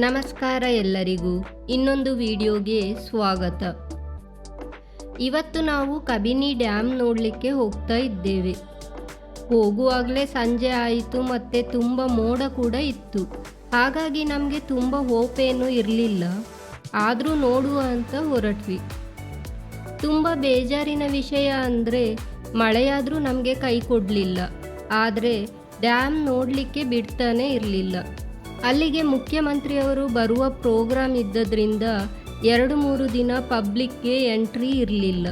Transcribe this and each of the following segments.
ನಮಸ್ಕಾರ ಎಲ್ಲರಿಗೂ ಇನ್ನೊಂದು ವಿಡಿಯೋಗೆ ಸ್ವಾಗತ. ಇವತ್ತು ನಾವು ಕಬಿನಿ ಡ್ಯಾಮ್ ನೋಡಲಿಕ್ಕೆ ಹೋಗ್ತಾ ಇದ್ದೇವೆ. ಹೋಗುವಾಗಲೇ ಸಂಜೆ ಆಯಿತು ಮತ್ತು ತುಂಬ ಮೋಡ ಕೂಡ ಇತ್ತು. ಹಾಗಾಗಿ ನಮಗೆ ತುಂಬ ಹೋಪ್ ಏನೂ ಇರಲಿಲ್ಲ. ಆದರೂ ನೋಡುವ ಅಂತ ಹೊರಟ್ವಿ. ತುಂಬ ಬೇಜಾರಿನ ವಿಷಯ ಅಂದರೆ ಮಳೆಯಾದರೂ ನಮಗೆ ಕೈ ಕೊಡಲಿಲ್ಲ. ಆದರೆ ಡ್ಯಾಮ್ ನೋಡಲಿಕ್ಕೆ ಬಿಡ್ತಾನೆ ಇರಲಿಲ್ಲ. ಅಲ್ಲಿಗೆ ಮುಖ್ಯಮಂತ್ರಿಯವರು ಬರುವ ಪ್ರೋಗ್ರಾಮ್ ಇದ್ದದ್ರಿಂದ ಎರಡು ಮೂರು ದಿನ ಪಬ್ಲಿಕ್ಗೆ ಎಂಟ್ರಿ ಇರಲಿಲ್ಲ.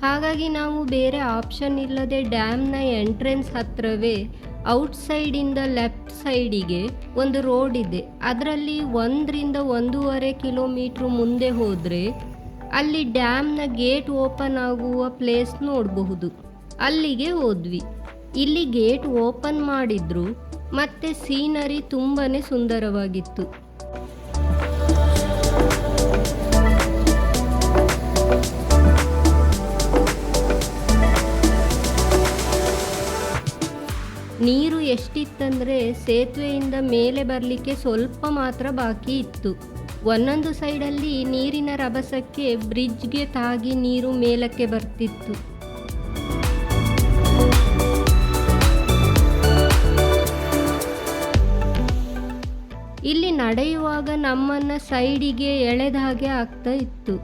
ಹಾಗಾಗಿ ನಾವು ಬೇರೆ ಆಪ್ಷನ್ ಇಲ್ಲದೆ ಡ್ಯಾಮ್ನ ಎಂಟ್ರೆನ್ಸ್ ಹತ್ರವೇ ಔಟ್ಸೈಡಿಂದ ಲೆಫ್ಟ್ ಸೈಡಿಗೆ ಒಂದು ರೋಡ್ ಇದೆ. ಅದರಲ್ಲಿ ಒಂದರಿಂದ ಒಂದೂವರೆ ಕಿಲೋಮೀಟ್ರ್ ಮುಂದೆ ಹೋದರೆ ಅಲ್ಲಿ ಡ್ಯಾಮ್ನ ಗೇಟ್ ಓಪನ್ ಆಗುವ ಪ್ಲೇಸ್ ನೋಡಬಹುದು. ಅಲ್ಲಿಗೆ ಹೋದ್ವಿ. ಇಲ್ಲಿ ಗೇಟ್ ಓಪನ್ ಮಾಡಿದ್ರು ಮತ್ತೆ ಸೀನರಿ ತುಂಬಾ ಸುಂದರವಾಗಿತ್ತು. ನೀರು ಎಷ್ಟಿತ್ತಂದ್ರೆ ಸೇತುವೆಯಿಂದ ಮೇಲೆ ಬರಲಿಕ್ಕೆ ಸ್ವಲ್ಪ ಮಾತ್ರ ಬಾಕಿ ಇತ್ತು. ಒಂದೊಂದು ಸೈಡಲ್ಲಿ ನೀರಿನ ರಭಸಕ್ಕೆ ಬ್ರಿಡ್ಜ್ಗೆ ತಾಗಿ ನೀರು ಮೇಲಕ್ಕೆ ಬರ್ತಿತ್ತು. ಇಲ್ಲಿ ನಡೆಯುವಾಗ ನಮ್ಮನ್ನ ಸೈಡಿಗೆ ಎಳೆದ ಹಾಗೆ ಆಗ್ತಾ ಇತ್ತು.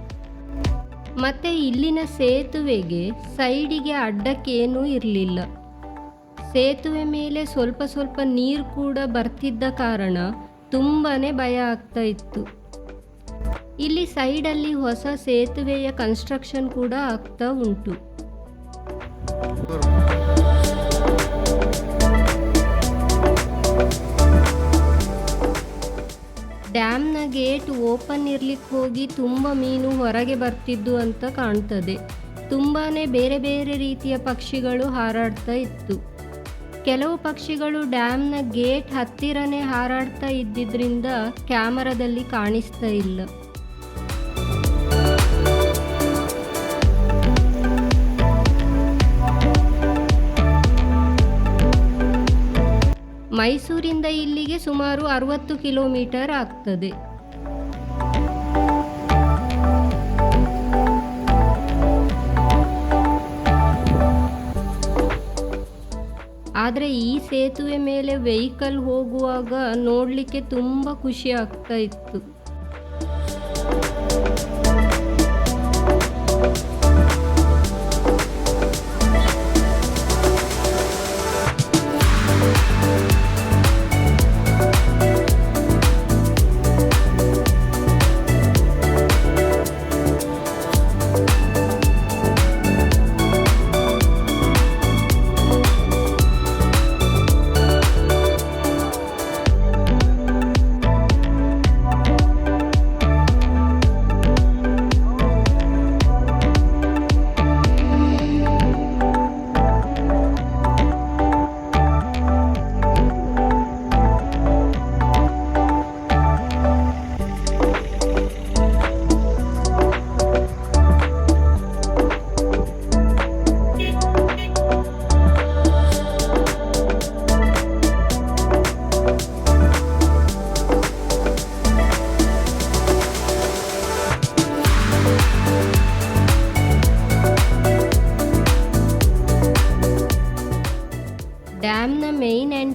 ಮತ್ತೆ ಇಲ್ಲಿನ ಸೇತುವೆಗೆ ಸೈಡಿಗೆ ಅಡ್ಡಕ್ಕೇನೂ ಇರಲಿಲ್ಲ. ಸೇತುವೆ ಮೇಲೆ ಸ್ವಲ್ಪ ಸ್ವಲ್ಪ ನೀರು ಕೂಡ ಬರ್ತಿದ್ದ ಕಾರಣ ತುಂಬಾ ಭಯ ಆಗ್ತಾ ಇತ್ತು. ಇಲ್ಲಿ ಸೈಡಲ್ಲಿ ಹೊಸ ಸೇತುವೆಯ ಕನ್ಸ್ಟ್ರಕ್ಷನ್ ಕೂಡ ಆಗ್ತಾ ಉಂಟು. ಡ್ಯಾಮ್ನ ಗೇಟ್ ಓಪನ್ ಇರ್ಲಿಕ್ಕೆ ಹೋಗಿ ತುಂಬ ಮೀನು ಹೊರಗೆ ಬರ್ತಿದ್ದು ಅಂತ ಕಾಣ್ತದೆ. ತುಂಬಾ ಬೇರೆ ಬೇರೆ ರೀತಿಯ ಪಕ್ಷಿಗಳು ಹಾರಾಡ್ತಾ ಇತ್ತು. ಕೆಲವು ಪಕ್ಷಿಗಳು ಡ್ಯಾಮ್ನ ಗೇಟ್ ಹತ್ತಿರನೇ ಹಾರಾಡ್ತಾ ಇದ್ದಿದ್ರಿಂದ ಕ್ಯಾಮರಾದಲ್ಲಿ ಕಾಣಿಸ್ತಾ ಇಲ್ಲ. ಮೈಸೂರಿಂದ ಇಲ್ಲಿಗೆ ಸುಮಾರು ಅರವತ್ತು ಕಿಲೋಮೀಟರ್ ಆಗ್ತದೆ. ಆದರೆ ಈ ಸೇತುವೆ ಮೇಲೆ ವೆಹಿಕಲ್ ಹೋಗುವಾಗ ನೋಡಲಿಕ್ಕೆ ತುಂಬ ಖುಷಿ ಆಗ್ತಾ ಇತ್ತು.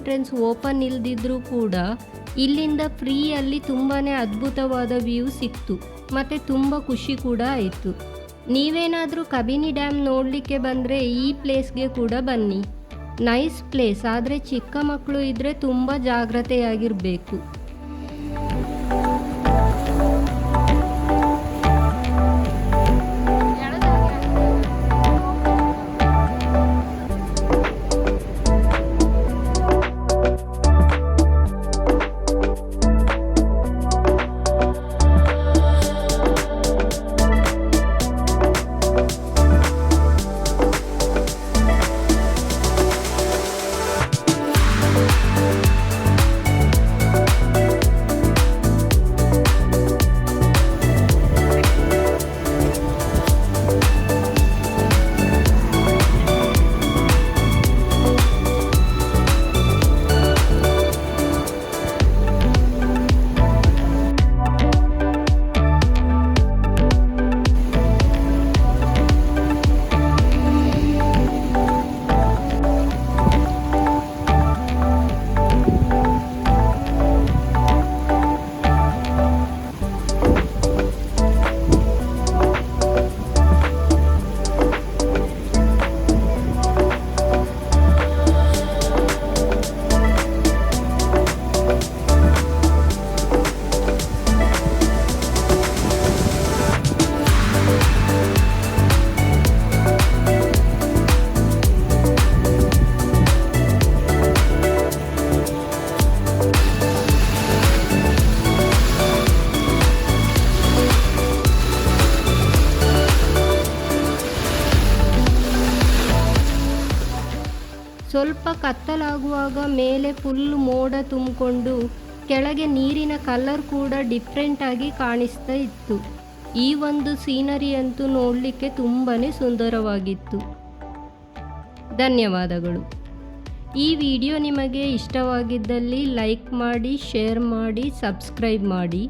ಎಂಟ್ರೆನ್ಸ್ ಓಪನ್ ಇಲ್ದಿದ್ರೂ ಕೂಡ ಇಲ್ಲಿಂದ ಫ್ರೀಯಲ್ಲಿ ತುಂಬಾ ಅದ್ಭುತವಾದ ವ್ಯೂ ಸಿಕ್ತು. ಮತ್ತು ತುಂಬ ಖುಷಿ ಕೂಡ ಆಯಿತು. ನೀವೇನಾದರೂ ಕಬಿನಿ ಡ್ಯಾಮ್ ನೋಡಲಿಕ್ಕೆ ಬಂದರೆ ಈ ಪ್ಲೇಸ್ಗೆ ಕೂಡ ಬನ್ನಿ. ನೈಸ್ ಪ್ಲೇಸ್, ಆದರೆ ಚಿಕ್ಕ ಮಕ್ಕಳು ಇದ್ದರೆ ತುಂಬ ಜಾಗ್ರತೆಯಾಗಿರಬೇಕು. ಸ್ವಲ್ಪ ಕತ್ತಲಾಗುವಾಗ ಮೇಲೆ ಫುಲ್ ಮೋಡ ತುಂಬಿಕೊಂಡು ಕೆಳಗೆ ನೀರಿನ ಕಲರ್ ಕೂಡ ಡಿಫ್ರೆಂಟ್ ಆಗಿ ಕಾಣಿಸ್ತಾ ಇತ್ತು. ಈ ಒಂದು ಸೀನರಿ ಅಂತೂ ನೋಡಲಿಕ್ಕೆ ತುಂಬಾ ಸುಂದರವಾಗಿತ್ತು. ಧನ್ಯವಾದಗಳು. ಈ ವಿಡಿಯೋ ನಿಮಗೆ ಇಷ್ಟವಾಗಿದ್ದಲ್ಲಿ ಲೈಕ್ ಮಾಡಿ ಶೇರ್ ಮಾಡಿ ಸಬ್ಸ್ಕ್ರೈಬ್ ಮಾಡಿ.